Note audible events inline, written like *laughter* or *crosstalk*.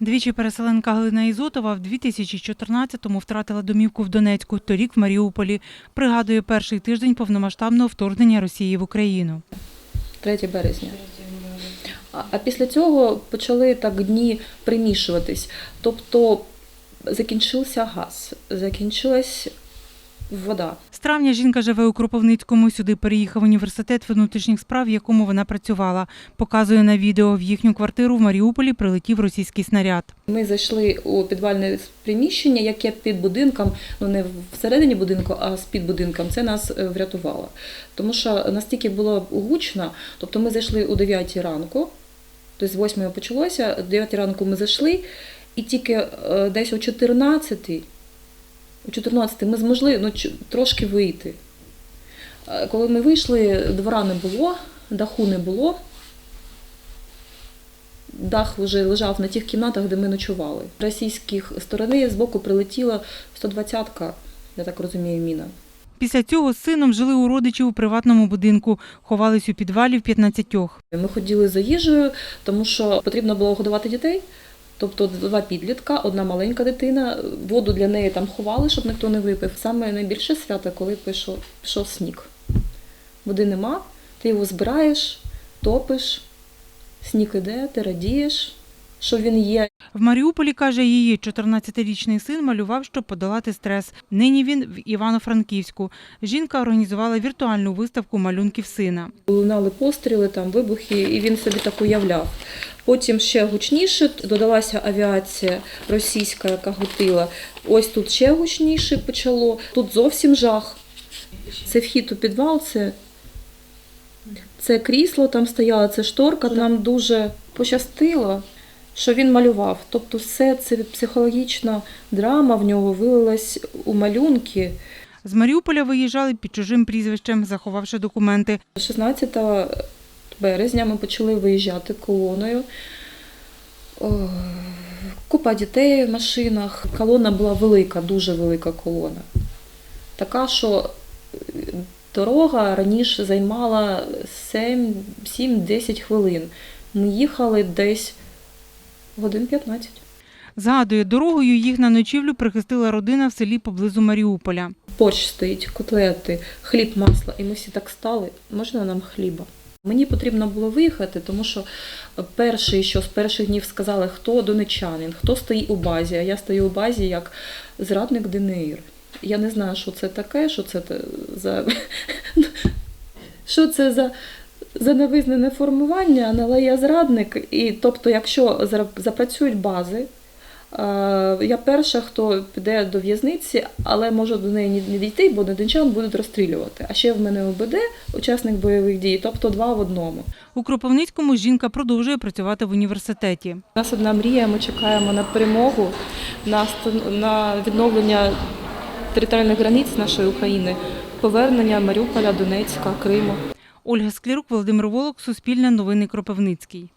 Двічі переселенка Галина Ізотова в 2014-му втратила домівку в Донецьку, торік в Маріуполі. Пригадує перший тиждень повномасштабного вторгнення Росії в Україну. 3 березня. А, після цього почали так дні примішуватись. Тобто закінчився газ, закінчилась вода. З травня жінка живе у Кропивницькому. Сюди переїхав університет внутрішніх справ, в якому вона працювала. Показує на відео. В їхню квартиру в Маріуполі прилетів російський снаряд. Ми зайшли у підвальне приміщення, яке під будинком, ну не всередині будинку, а з під будинком. Це нас е, врятувало. Тому що настільки було гучно, тобто ми зайшли о 9 ранку, тобто з 8 почалося, о 9 ранку ми зайшли, і тільки е, десь о 14, о 14 ми змогли ну, трошки вийти. Е, Коли ми вийшли, двора не було, даху не було. Дах вже лежав на тих кімнатах, де ми ночували. З російських сторони з боку прилетіла 120-ка, я так розумію, міна. Після цього з сином жили у родичів у приватному будинку, ховались у підвалі в 15. Ми ходили за їжею, тому що потрібно було годувати дітей. Тобто два підлітка, одна маленька дитина, воду для неї там ховали, щоб ніхто не випив. Саме найбільше свято, коли пішов, пішов сніг. Води нема, ти його збираєш, топиш, сніг іде, ти радієш, що він є. В Маріуполі, каже, її 14-річний син малював, щоб подолати стрес. Нині він в Івано-Франківську. Жінка організувала віртуальну виставку малюнків сина. Лунали постріли, там вибухи, і він собі так уявляв. Потім ще гучніше додалася авіація російська, яка гутила. Ось тут ще гучніше почало. Тут зовсім жах. Це вхід у підвал, це, це крісло, там стояла це шторка. Нам дуже пощастило, що він малював. Тобто, все це психологічна драма в нього вилилась у малюнки. З Маріуполя виїжджали під чужим прізвищем, заховавши документи. 16 березня ми почали виїжджати колоною. Купа дітей в машинах. Колона була велика, дуже велика колона. Така, що е, дорога раніше займала 7 7-10 хвилин. Ми їхали десь годин 15. Згадує, дорогою їх на ночівлю прихистила родина в селі поблизу Маріуполя. Борщ стоїть, котлети, хліб, масло. І ми всі так стали. Можна нам хліба? Мені потрібно було виїхати, тому що перший, що з перших днів сказали, хто донечанин, хто стоїть у базі. А я стою у базі як зрадник ДНР. Я не знаю, що це таке, що це за *laughs* що це за, за невизнане формування, але я зрадник. І тобто, якщо запрацюють бази, е, я перша, хто піде до в'язниці, але можу до неї не- дійти, бо донечан будуть розстрілювати. А ще в мене ОБД, учасник бойових дій, тобто два в одному. У Кропивницькому жінка продовжує працювати в університеті. У нас одна мрія, ми чекаємо на перемогу, на, на відновлення територіальних границь нашої України, повернення Маріуполя, Донецька, Криму. Ольга Склірук, Володимир Волок, Суспільне новини Кропивницький.